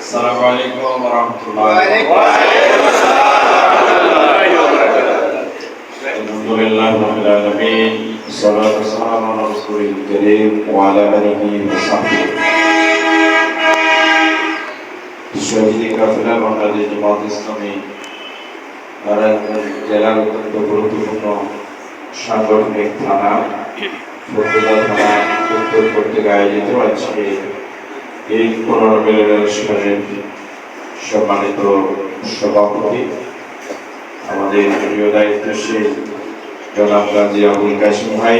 السلام عليكم ورحمة الله الحمد لله رب العالمين والصلاة والسلام على رسوله الكريم وعلى آله وصحبه শহীদ কাফেলা বাংলাদেশ জামাত ইসলামী নারায়ণগঞ্জ জেলার অত্যন্ত গুরুত্বপূর্ণ সাংগঠনিক থানা ফতুল্লা থানা উত্তর কর্তৃক আয়োজিত আজকে এই পুনর্মিলন অনুষ্ঠানের সম্মানিত সভাপতি, আমাদের প্রিয় দায়িত্বশীল জনাব গাজী আবুল কাশিম ভাই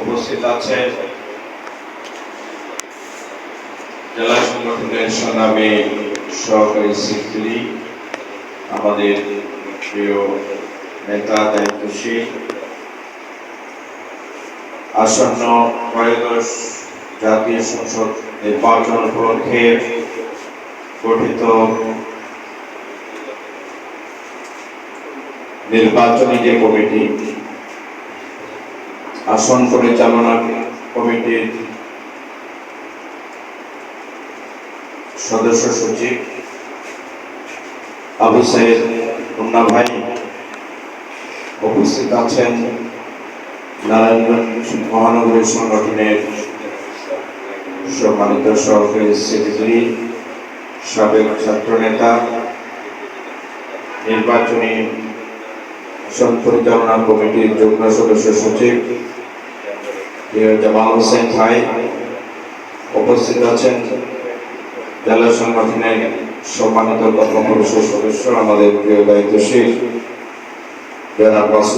উপস্থিত আছেন। জেলা সংগঠনের সংগ্রামী সহকারী সেক্রেটারি আমাদের প্রিয় নেতা, দায়িত্বশীল আসন্ন ত্রয়োদশ জাতীয় সংসদ নির্বাচন উপলক্ষে গঠিত নির্বাচনী যে কমিটি, আসন পরিচালনা কমিটির সদস্য সচিব আবু সাইদ ভাই উপস্থিত আছেন। নারায়ণগঞ্জ মহানগরী সংগঠনের সম্মানিত সহকারী সেক্রেটারি সাবেক ছাত্র নেতা নির্বাচনী আসন পরিচালনা কমিটির যুগ্ম সদস্য সচিব জামাল হোসেন ভাই, উপস্থিত আছেন জেলা সংগঠনের সম্মানিত কর্মপরিষদ সদস্য, আমাদের প্রিয় দায়িত্বশীল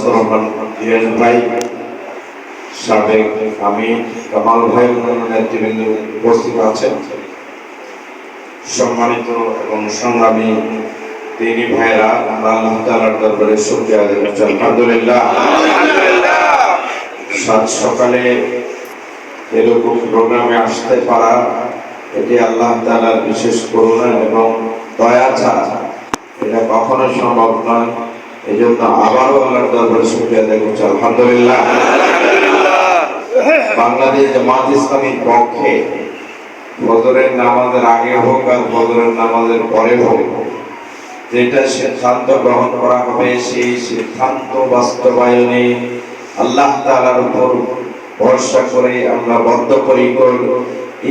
রহমান জিয়াজ ভাই সাবেক আমি কামাল ভাই নেতৃবৃন্দ উপস্থিত আছেন। সম্মানিত এবং সংগ্রামী তিনি ভাইরা আল্লাহ তাআলার দরবারে শুকরিয়া করছি। আলহামদুলিল্লাহ। সাত সকালে এরকম প্রোগ্রামে আসতে পারা, এটি আল্লাহ তাআলার বিশেষ করুণা এবং দয়া ছাড়া এটা কখনো সম্ভব নয়। এই জন্য আবারও আল্লাহর দরবারে শুকরিয়া করছি। আলহামদুলিল্লাহ। বাংলাদেশ জামাত ইসলামীর পক্ষে ফজরের নামাজের আগে হোক আর ফজরের নামাজের পরে হোক, যেটা সিদ্ধান্ত গ্রহণ করা হবে সেই সিদ্ধান্ত বাস্তবায়নে আল্লাহ তাআলার উপর ভরসা করে আমরা বদ্ধপরিকর।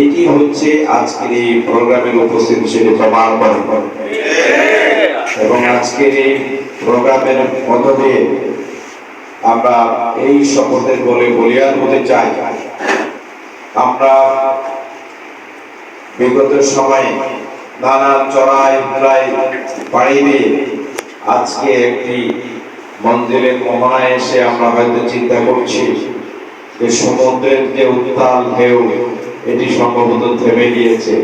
এটি হচ্ছে আজকের এই প্রোগ্রামের উপস্থিত হিসেবে প্রমাণ করে এবং আজকের এই প্রোগ্রামের মধ্য আমরা এই শপথের বলে বলিয়ান হতে চাই। আমরা বিগত সময়ে নানা চড়াই প্রায় পাড়ি দিয়ে আজকে একটি মন্দিরের মোহনায় এসে আমরা হয়তো চিন্তা করছি যে সমুদ্রের যে উত্তাল ঢেউ এটি সম্ভবত থেমে গিয়েছে।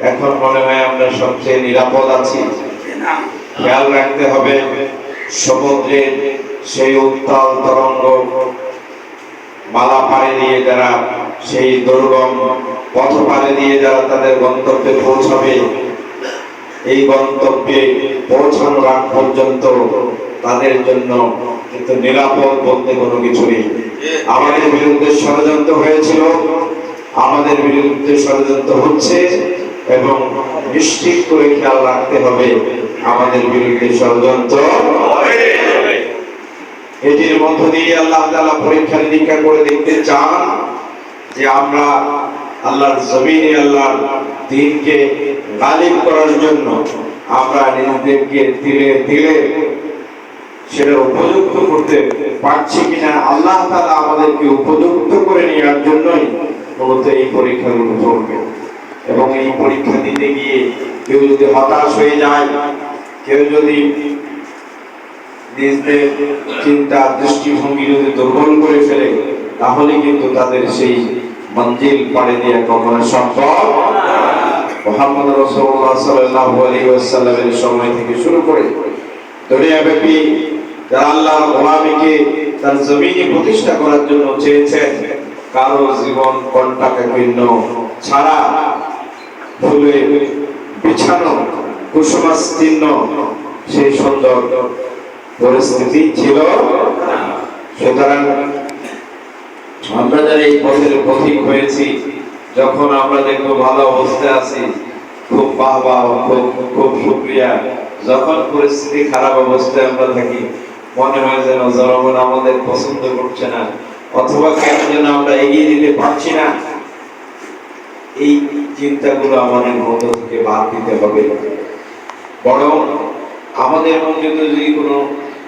এখন মনে হয় আমরা সবচেয়ে নিরাপদ আছি। খেয়াল রাখতে হবে সমুদ্রের সেই উত্তাল তরঙ্গ মালা পাড়ি দিয়ে যারা সেই দুর্গম পথ পাড়ি দিয়ে যারা তাদের গন্তব্যে পৌঁছাবে, এই গন্তব্যে পৌঁছানোর আগ পর্যন্ত তাদের জন্য কিন্তু নিরাপদ বলতে কোনো কিছু নেই। আমাদের বিরুদ্ধে ষড়যন্ত্র হয়েছিল, আমাদের বিরুদ্ধে ষড়যন্ত্র হচ্ছে এবং নিশ্চিত করে খেয়াল রাখতে হবে, আমাদের বিরুদ্ধে ষড়যন্ত্র এটির মধ্য দিয়ে আল্লাহ তাআলা পরীক্ষা নিরীক্ষা করে দেখতে চান যে আমরা আল্লাহর জমিনে আল্লাহর দিনকে গালিব করার জন্য আমরা নিজেদেরকে দিলে দিলে সেটা উপযুক্ত করতে পারছি কিনা আল্লাহ তাআলা আমাদেরকে উপযুক্ত করে নেওয়ার জন্যই মূলত এই পরীক্ষাগুলো চলবে এবং এই পরীক্ষা দিতে গিয়ে কেউ যদি হতাশ হয়ে যায়, কেউ যদি চিন্তা, দৃষ্টিভঙ্গি যদি দুর্বল করে ফেলে, তাহলে কিন্তু তাদের সেই মঞ্জিল পাড়ে দিয়ে কখনো সম্ভব মোহাম্মদ রাসূলুল্লাহ সাল্লাল্লাহু আলাইহি ওয়াসাল্লামের সময় থেকে শুরু করে যারা আল্লাহর গোলামীকে তার জমিনে প্রতিষ্ঠা করার জন্য চেয়েছেন, কারও জীবন কণ্টাকাকীর্ণ ছাড়া ফুলে বিছানো কুসুমাস্তীর্ণ সেই সুন্দর পরিস্থিতি ছিল সুতরাং আমরা যারা এই পথের পথিক হয়েছি, যখন আমরা দেখব ভালো অবস্থায় আছি, খুব বাহ বাহ, খুব খুব শুক্রিয়া। যখন পরিস্থিতি খারাপ অবস্থায় আমরা থাকি, মনে হয় যেন জনগণ আমাদের পছন্দ করছে না, অথবা কেন যেন আমরা এগিয়ে দিতে পারছি না। এই চিন্তাগুলো আমাদের মধ্য থেকে বাদ দিতে হবে। বরং আমাদের মধ্যে যদি কোনো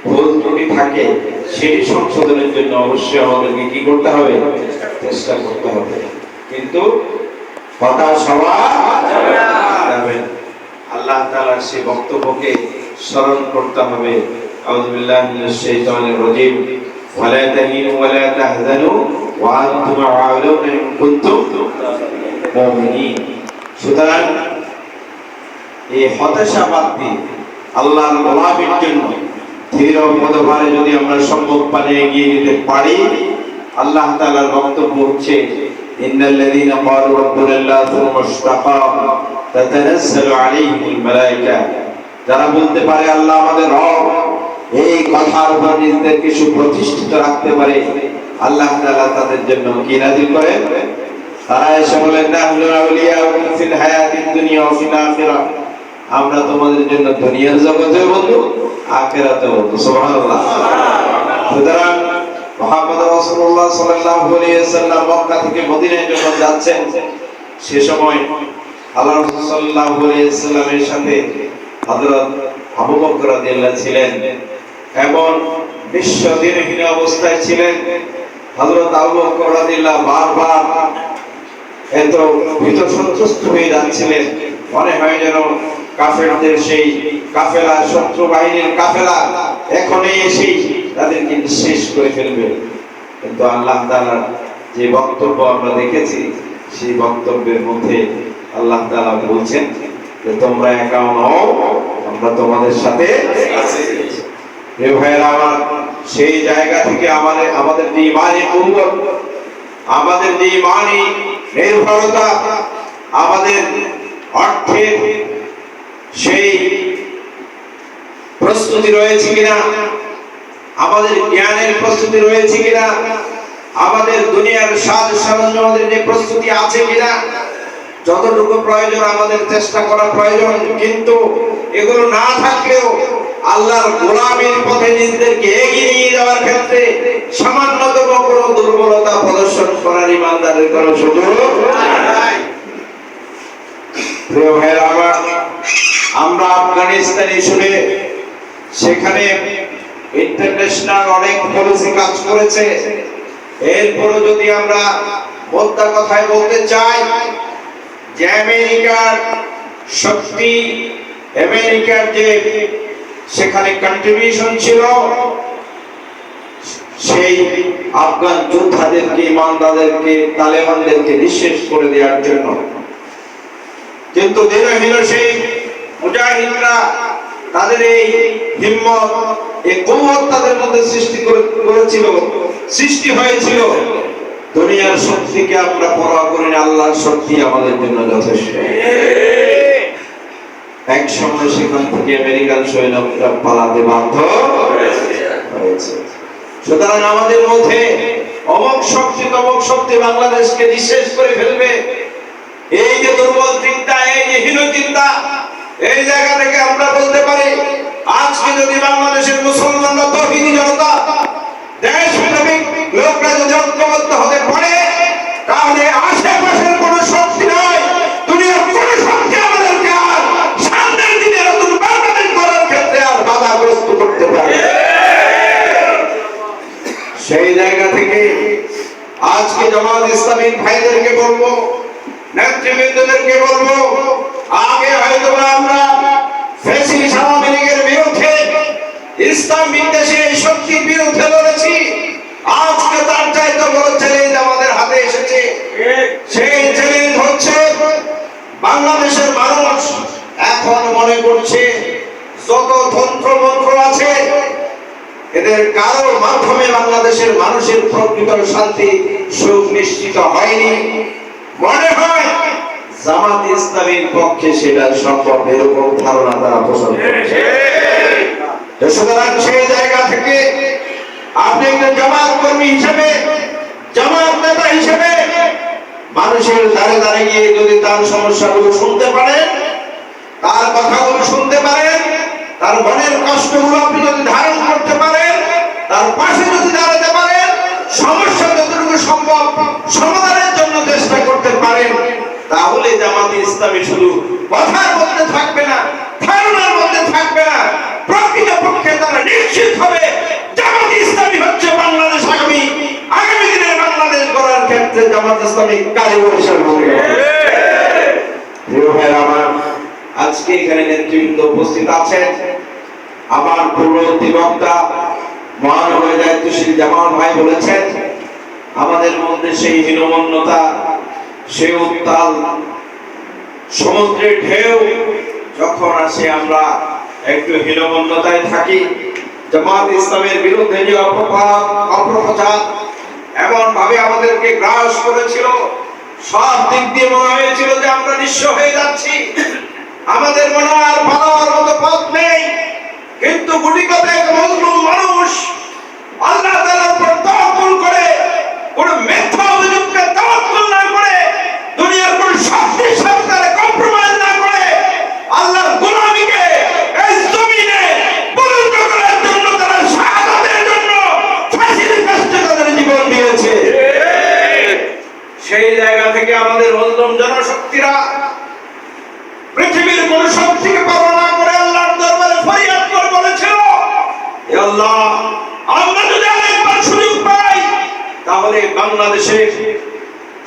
ভুল থাকে, সেটি সংশোধনের জন্য অবশ্যই আমাদেরকে কি করতে হবে? চেষ্টা করতে হবে। কিন্তু আল্লাহ তাআলার সেই বক্তব্যকে স্মরণ করতে হবে। মুমিনিন। সুতরাং হতাশা বাদ দিয়ে জন্য যদি আমরা সম্ভব পানে এগিয়ে যেতে পারি, আল্লাহ তাআলার বক্তব্য হচ্ছে যারা বলতে পারে, আল্লাহ আমাদের রব, এই কথার উপর নিজেদেরকে সুপ্রতিষ্ঠিত রাখতে পারে। আল্লাহ তাআলা তাদের জন্য কি নাযিল করেন? তারা এসে বলেন, নাহনু আউলিয়াউকুম ফিল দুনিয়া ওয়া ফিল আমরা তোমাদের জন্য দুনিয়ার জগতে বন্ধু আখেরাতে বন্ধু, সুবহানাল্লাহ। সুতরাং মুহাম্মদ রাসূলুল্লাহ সাল্লাল্লাহু আলাইহি ওয়াসাল্লাম মক্কা থেকে মদিনায় যখন যাচ্ছেন, সে সময় আল্লাহ রাসূল সাল্লাল্লাহু আলাইহি ওয়াসাল্লামের সাথে হযরত আবু বকর রাদিয়াল্লাহু ছিলেন। এবং বিশ্ব দিনহীন অবস্থায় ছিলেন, হযরত আবু বকর রাদিয়াল্লাহু বারবার এত ভীত সন্ত্রস্ত হয়ে যাচ্ছিলেন। মনে হয় যেন কাফেরদের সেই কাফেলা শত্রু বাহিনীর কাফেলা এখনই এসেই তাদেরকে শেষ করে ফেলবে। কিন্তু আল্লাহ তাআলার যে বক্তব্য আমরা দেখেছি, সেই বক্তব্যের মধ্যে আল্লাহ তাআলা বলছেন যে, তোমরা একা নও, আমরা তোমাদের সাথে প্রিয় ভাইয়েরা, আমার সেই জায়গা থেকে আমাদের আমাদের ইমানি কুওয়াত আমাদের ইমানি নির্ভরতা, আমাদের অর্থের সেই প্রস্তুতি রয়েছে কিনা? আমাদের জ্ঞানের প্রস্তুতি রয়েছে কিনা? আমাদের দুনিয়ার সাজ সরঞ্জামের যে প্রস্তুতি আছে কিনা? যতটুকু প্রয়োজন, আমাদের চেষ্টা করা প্রয়োজন। কিন্তু এগুলো না থাকলেও আল্লাহর গোলামীর পথে নিজেদেরকে এগিয়ে নিয়ে যাওয়ার ক্ষেত্রে সামান্যতম কোনো দুর্বলতা প্রদর্শন করার ইমানদারের কোনো সুযোগ প্রিয় ভাইয়েরা আমার আমরা আফগানিস্তান ইস্যুতে, সেখানে ইন্টারন্যাশনাল অনেক পলিসি কাজ করেছে। এরপরও যদি আমরা মোদ্দা কথায় বলতে চাই, যে আমেরিকার শক্তি, আমেরিকার যে সেখানে কন্ট্রিবিউশন ছিল, সেই আফগান যোদ্ধাদেরকে তালেবানদেরকে নিঃশেষ করে দেওয়ার জন্য। কিন্তু দিনহীন সেই মুজাহিদরা তাদের এই হিম্মত, এই কুমত তাদের মধ্যে সৃষ্টি করেছিল, সৃষ্টি হয়েছিল। দুনিয়ার শক্তিকে আমরা পরোয়া করি না, আল্লাহর শক্তি আমাদের জন্য যথেষ্ট। এক সময় সেখান থেকে আমেরিকান সৈনিকরা পালাতে বাধ্য হয়েছে। সুতরাং আমাদের মধ্যে অমক শক্তি, তমক শক্তি বাংলাদেশকে নিঃশেষ করে ফেলবে। এই যে দুর্বল চিন্তা, এই যে হীন চিন্তা এই জায়গা থেকে আমরা বলতে পারি, আজকে যদি বাংলাদেশের মুসলমানরা তহিদি জনতা দেশ প্রেমিক লোকরা যদি ঐক্যবদ্ধ হতে পারে, তাহলে আশেপাশের কোনো শক্তি নয় দুনিয়ার কোনো শক্তি আমাদেরকে আর সামনের দিনে নতুন বাংলাদেশ গড়ার ক্ষেত্রে আর বাধাগ্রস্ত করতে পারে সেই জায়গা থেকে আজকে জামাত ইসলামী ভাইদেরকে বলব, নেতৃবৃন্দদেরকে বলব, আগে হয়তো বা আমরা ফ্যাসিস্ট আওয়ামী লীগের বিরুদ্ধে ইসলাম বিদ্বেষী এই শক্তির বিরুদ্ধে লড়েছি। আজকে তার চাইতে বড় চ্যালেঞ্জ আমাদের হাতে এসেছে। সেই চ্যালেঞ্জ হচ্ছে বাংলাদেশের মানুষ এখন মনে করছে যত তন্ত্র মন্ত্র আছে, এদের কারোর মাধ্যমে বাংলাদেশের মানুষের প্রকৃত শান্তি সুখ নিশ্চিত হয়নি। মনে হয় জামাত ইসলামীর পক্ষে সেটা সম্ভব এরকম ধারণা তারা পোষণ করছে। সুতরাং সেই জায়গা থেকে আপনি একজন জামাত কর্মী হিসেবে, জামাত নেতা হিসেবে মানুষের দ্বারে দ্বারে গিয়ে যদি তার সমস্যাগুলো শুনতে পারেন, তার কথাগুলো শুনতে পারেন, তার মনের কষ্টগুলো আপনি যদি ধারণ করতে পারেন, তার পাশে যদি দাঁড়াতে পারেন, সমস্যা যতটুকু সম্ভব সমাধানের জন্য চেষ্টা করতে পারেন, তাহলে জামাতে ইসলামী শুধু কথার মধ্যে থাকবে না ধারণার মধ্যে থাকবে না প্রকৃত পক্ষে তারা নিশ্চিত হবে জামাতে ইসলামী হচ্ছে বাংলাদেশ আগামী আগামী দিনের বাংলাদেশ ক্ষেত্রে জামাত ইসলামী কারিগর হিসেবে রাখবে। প্রিয় আমার, আজকে এখানে উপস্থিত আছেন আমার দায়িত্বশীল ভাই বলেছেন, আমাদের মধ্যে সেই হীনমন্যতা উত্তাল সমুদ্রের ঢেউ, যখন আসে আমরা একটু হীনমন্যতায় থাকি, জামাত ইসলামের বিরুদ্ধে যে অপপ্রচার এমন ভাবে আমাদেরকে গ্রাস করেছিল। সব দিক দিয়ে মনে হয়েছিল যে আমরা নিঃস্ব হয়ে যাচ্ছি। আমাদের মনে হয় আর পালাবার মতো পথ নেই। কিন্তু গুটি এক মজলুম মানুষ আল্লাহ তাআলার উপর করে, কোন মিথ্যা অভিযোগকে তাওয়াক্কুল না করে দুনিয়ার কোন শক্তির সাথে তারা কম্প্রোমাইজ না করে আল্লাহর গোলামীকে এই জমিনে বুলন্দ করার জন্য তারা শাহাদাতের জন্য ফাঁসির কাছে তাদের জীবন দিয়েছে সেই জায়গা থেকে আমাদের মজলুম জনশক্তিরা পৃথিবীর কোন শক্তিকে পালন না করে আল্লাহর দরবারে ফরিয়াদ করে বলেছিল হে আল্লাহ আমরা যদি আরেকবার সুযোগ পাই তাহলে বাংলাদেশে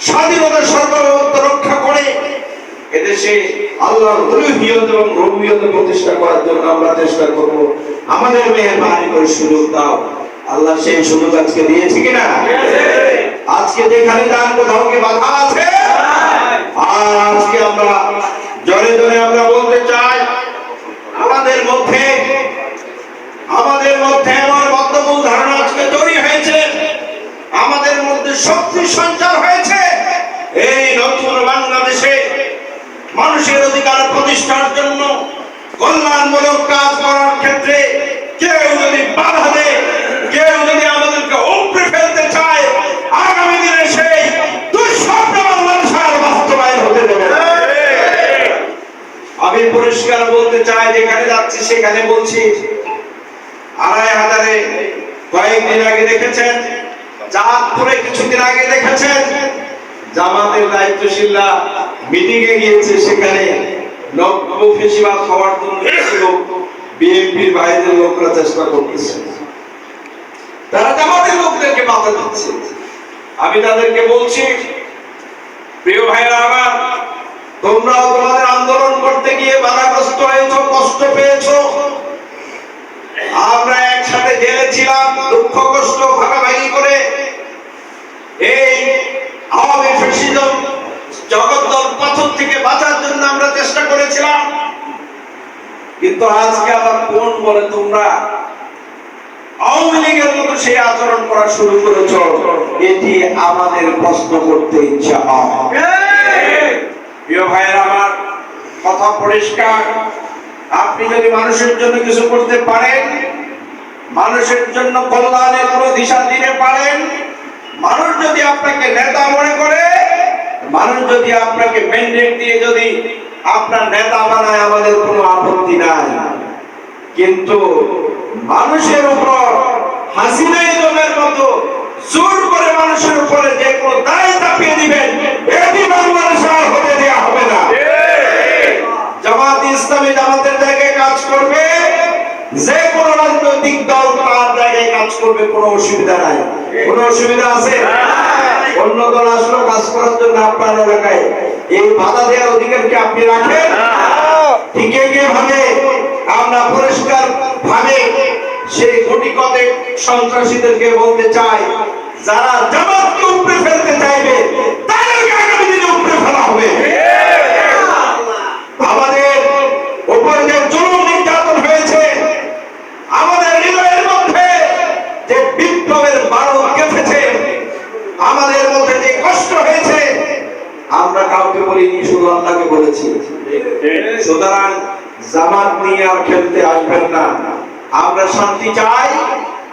স্বাধীনতা সর্বভৌমত্ব রক্ষা করে এদেশে আল্লাহর উলুহিয়ত এবং রবিয়ত প্রতিষ্ঠা করার জন্য আমরা চেষ্টা করব। আমাদের মেহরবানি করে সুযোগ দাও। আল্লাহ সেই সুযোগ আজকে দিয়েছে কিনা? আজকে যেখানে যান কোথাও কি বাধা আছে? আজকে আমরা জনে জনে আমরা বলতে চাই, আমাদের মধ্যে আমাদের মধ্যে এমন বদ্ধমূল ধারণা আজকে মধ্যে শক্তি সঞ্চার হয়েছে। এই নতুন বাংলাদেশে মানুষের অধিকার প্রতিষ্ঠার জন্য কল্যাণমূলক কাজ করার ক্ষেত্রে কেউ যদি বাধা দেয়, কেউ যদি আমাদেরকে উপড়ে ফেলতে চায়, আগামী দিনে সেই দুঃস্বপ্ন বাংলাদেশ আর বাস্তবায়ন হতে দেবে আমি পরিষ্কার বলতে চাই, যেখানে যাচ্ছি সেখানে বলছি, আড়াই হাজারে কয়েকদিন আগে দেখেছেন চাঁদপুরে কিছুদিন আগে দেখেছেন জামাতের দায়িত্বশীলরা মিটিং এ গিয়েছে, সেখানে হওয়ার জন্য বিএনপির বাইরের লোকরা চেষ্টা করতেছে। তারা জামাতের লোকদেরকে বাধা দিচ্ছে। আমি তাদেরকে বলছি, প্রিয় ভাইরা আমার তোমরাও তোমাদের আন্দোলন করতে গিয়ে বাধাগ্রস্ত হয়েছো, কষ্ট পেয়েছ। আমরা একসাথে জেলে ছিলাম, দুঃখ কষ্ট ভাগাভাগি করে এই আওয়ামী ফ্যাসিজম জগদ্দল পাথর থেকে বাঁচার জন্য আমরা চেষ্টা করেছিলাম। কিন্তু আজকে আবার কোন বলে তোমরা? আওয়ামী লীগের মতো সেই আচরণ করা শুরু করেছ, এটি আমাদের প্রশ্ন করতে ইচ্ছা প্রিয় ভাইয়ের আমার কথা পরিষ্কার, আপনি যদি মানুষের জন্য কিছু করতে পারেন, মানুষের জন্য কল্যাণের কোনো দিশা দিতে পারেন মানুষ যদি আপনাকে নেতা মনে করে, মানুষ যদি আপনাকে ম্যান্ডেট দিয়ে যদি আপনার নেতা বানায়, আমাদের কোনো আপত্তি নাই। কিন্তু মানুষের উপর, হাসিনা ইজমের মতো জোর করে মানুষের উপরে যে কোনো দায় চাপিয়ে দিবেন, এটি বাংলাদেশে আর হতে দেওয়া হবে না। জামাত ইসলামী জামাতের জায়গায় কাজ করবে, যে কোনো রাজনৈতিক দল জায়গায় কাজ করবে কোনো অসুবিধা নাই। কোনো অসুবিধা আছে? অন্য দল আসলো কাজ করার জন্য আপনার এলাকায়। এই বাধা দেওয়ার অধিকার কি আপনি রাখেন? ঠিক ভাবে। আমরা পরিষ্কার ভাবে সেই কোটি কতে সন্ত্রাসীদেরকে বলতে চাই যারা জামাতকে উপরে ফেলতে চাইবে তাদেরকে আগামী দিনে উপরে ফেলা হবে। আমাদের উপর যে জুলুম নির্যাতন হয়েছে আমাদের হৃদয়ের মধ্যে যে বিপ্লবের বারো গেঁথেছে আমাদের মধ্যে যে কষ্ট হয়েছে আমরা কাউকে বলিনি শুধু আল্লাহকে বলেছি সুতরাং জামাত নিয়ে আর খেলতে আসবেন না আমরা শান্তি চাই,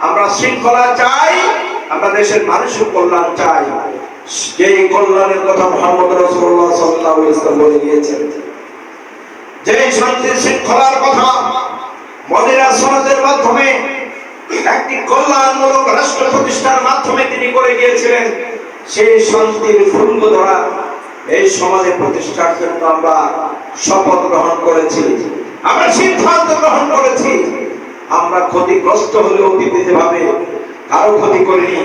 আমরা শৃঙ্খলা চাই, আমরা দেশের মানুষের কল্যাণ চাই। যেই কল্যাণের কথা মোহাম্মদ রসুল্লাহ সাল্লাহ ইসলাম বলে গিয়েছেন যে শান্তি শৃঙ্খলার কথা মদিনা সনদের মাধ্যমে, একটি কল্যাণমূলক রাষ্ট্র প্রতিষ্ঠার মাধ্যমে তিনি করে গিয়েছিলেন, সেই শান্তির ফুঙ্গ ধরা এই সমাজে প্রতিষ্ঠার জন্য আমরা শপথ গ্রহণ করেছি। আমরা সিদ্ধান্ত গ্রহণ করেছি। আমরা ক্ষতিগ্রস্ত হলেও ভাবে কারও ক্ষতি করিনি।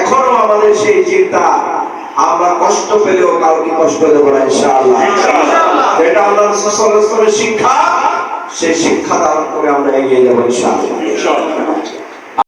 এখনও আমাদের সেই চিন্তা আমরা কষ্ট পেলেও কাউকে কষ্ট দেবো না ইনশাআল্লাহ। এটা আল্লাহ শিক্ষা সেই শিক্ষা দান করে আমরা এগিয়ে যাব ইনশাআল্লাহ।